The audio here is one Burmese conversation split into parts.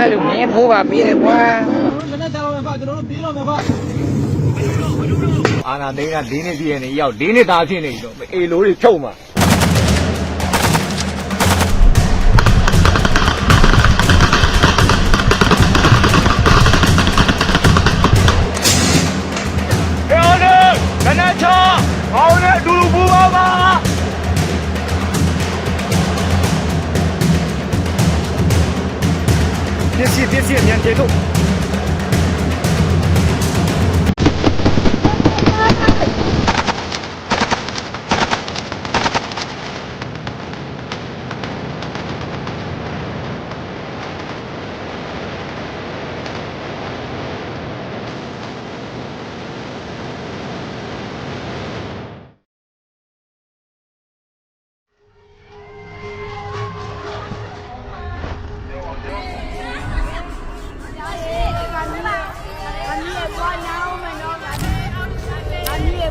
အဲ့လိုမင်းဖိုးပါပြီးတယ်ကွာအာနာသိန်းက၄နှစ်ပြည့်နေရောက်၄နှစ်သားဖြစ်နေပြီတော့အေလိုတွေဖြုတ်မှာ ပြစ်စီပြစ်စီအမြန်ကျေထုတ်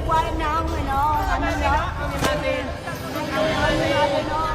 quay nào người nó, người nó, người nó, người nó, người